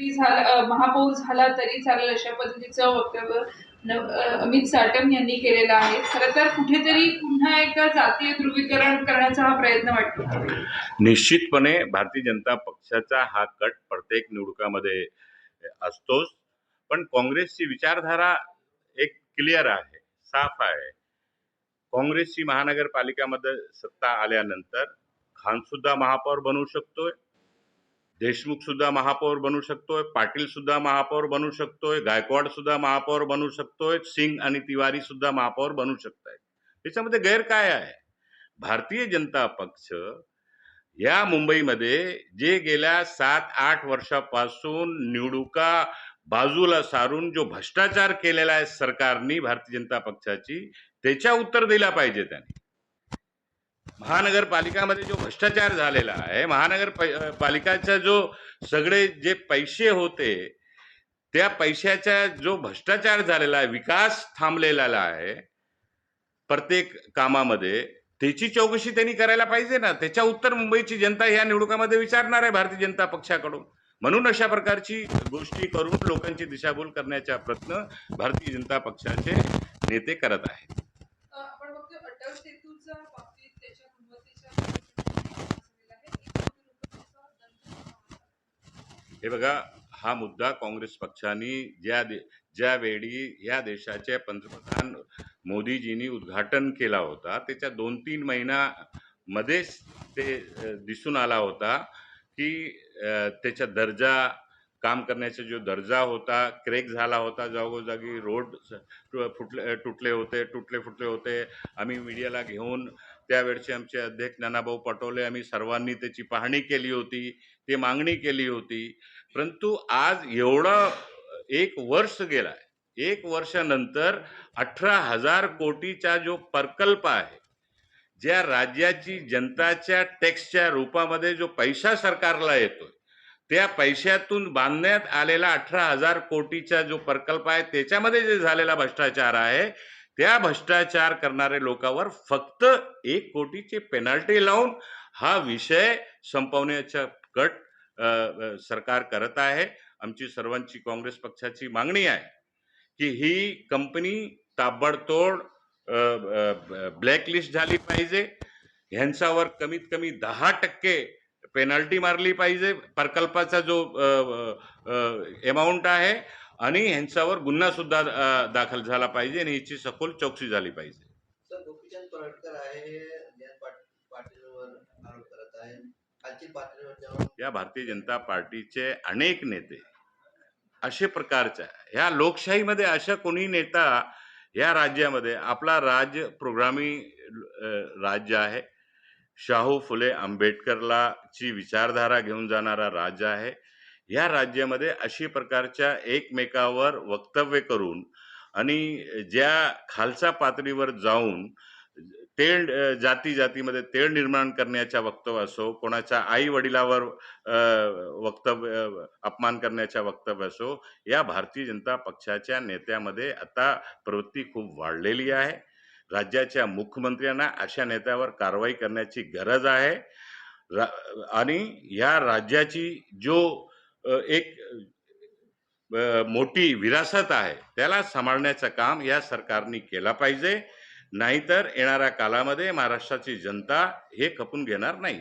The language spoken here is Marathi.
मंत्री झाला महापौर झाला तरी चालेल अशा पद्धतीचं वक्तव्य अमित साटम यांनी केलेलं आहे. खरं तर कुठेतरी पुन्हा एकदा जातीय ध्रुवीकरण करण्याचा हा प्रयत्न वाटतो. निश्चितपणे भारतीय जनता पक्षाचा हा कट प्रत्येक निवडणुकामध्ये असतोच. पण काँग्रेसची विचारधारा एक क्लिअर आहे साफ आहे. काँग्रेसची महानगरपालिकामध्ये सत्ता आल्यानंतर खानसुद्धा महापौर बनवू शकतोय. देशमुख सुद्धा महापौर बनू शकतोय पाटील सुद्धा महापौर बनू शकतोय गायकवाड सुद्धा महापौर बनू शकतोय सिंग आणि तिवारी सुद्धा महापौर बनू शकत आहेत त्याच्यामध्ये गैर काय आहे? भारतीय जनता पक्ष या मुंबईमध्ये जे गेल्या सात आठ वर्षापासून निवडुका बाजूला सारून जो भ्रष्टाचार केलेला आहे सरकारनी भारतीय जनता पक्षाची त्याच्या उत्तर दिला पाहिजे त्यांनी. महानगरपालिकामध्ये जो भ्रष्टाचार झालेला आहे महानगर पालिकाचा जो सगळे जे पैसे होते त्या पैशाचा जो भ्रष्टाचार झालेला आहे विकास थांबलेला आहे प्रत्येक कामामध्ये त्याची चौकशी त्यांनी करायला पाहिजे ना. त्याच्या उत्तर मुंबईची जनता या निवडणुकामध्ये विचारणार आहे भारतीय जनता पक्षाकडून. म्हणून अशा प्रकारची गोष्टी करून लोकांची दिशाभूल करण्याचा प्रयत्न भारतीय जनता पक्षाचे नेते करत आहेत. हे बघा हा मुद्दा काँग्रेस पक्षाने ज्या दे ज्यावेळी या देशाचे पंतप्रधान मोदीजींनी उद्घाटन केला होता त्याच्या दोन तीन महिन्यामध्येच ते दिसून आला होता की त्याचा दर्जा काम करण्याचा जो दर्जा होता क्रेक झाला होता जागोजागी रोड फुटले तुटले होते तुटले फुटले होते. आम्ही मीडियाला घेऊन त्यावेळचे आमचे अध्यक्ष नानाभाऊ पटोले आम्ही सर्वांनी त्याची पाहणी केली होती ते मागणी केली होती. परंतु आज एवढं एक वर्ष गेलाय. एक वर्षानंतर अठरा हजार कोटीचा जो प्रकल्प आहे ज्या राज्याची जनताच्या टॅक्सच्या रूपामध्ये जो पैसा सरकारला येतोय त्या पैशातून बांधण्यात आलेला अठरा हजार कोटीचा जो प्रकल्प आहे त्याच्यामध्ये जे झालेला भ्रष्टाचार आहे त्या भ्रष्टाचार करणाऱ्या लोकांवर फक्त एक कोटीची पेनल्टी लावून हा विषय संपवण्याचा कट सरकार करत आहे. आमची सर्वांची काँग्रेस पक्षाची मागणी आहे की ही कंपनी ताबडतोड ब्लॅकलिस्ट झाली पाहिजे. ह्यांच्यावर कमीत कमी दहा टक्के पेनल्टी मारली पाहिजे प्रकल्पाचा जो अमाऊंट आहे आणि ह्यांच्यावर गुन्हा सुद्धा दाखल झाला पाहिजे आणि हिची सखोल चौकशी झाली पाहिजे. या भारतीय जनता पार्टीचे अनेक नेते असे प्रकारचे आहे. ह्या लोकशाहीमध्ये अशा कोणी नेता या राज्यामध्ये आपला राज्य प्रोग्रामी राज्य आहे. शाहू फुले आंबेडकरला ची विचारधारा घेऊन जाणारा राज्य आहे. या राज्यामध्ये अशी प्रकारच्या एकमेकावर वक्तव्य करून आणि ज्या खालसा पातळीवर जाऊन तेढ जाती जातीमध्ये तेळ निर्माण करण्याच्या वक्तव्य असो कोणाच्या आई वडिलावर वक्तव्य अपमान करण्याच्या वक्तव्य असो या भारतीय जनता पक्षाच्या नेत्यामध्ये आता प्रवृत्ती खूप वाढलेली आहे. राज्याच्या मुख्यमंत्र्यांना अशा नेत्यावर कारवाई करण्याची गरज आहे. रा आणि या राज्याची जो एक मोठी विरासत आहे त्याला सांभाळण्याचं काम या सरकारने केलं पाहिजे. नाहीतर येणाऱ्या काळामध्ये महाराष्ट्राची जनता हे खपून घेणार नाही.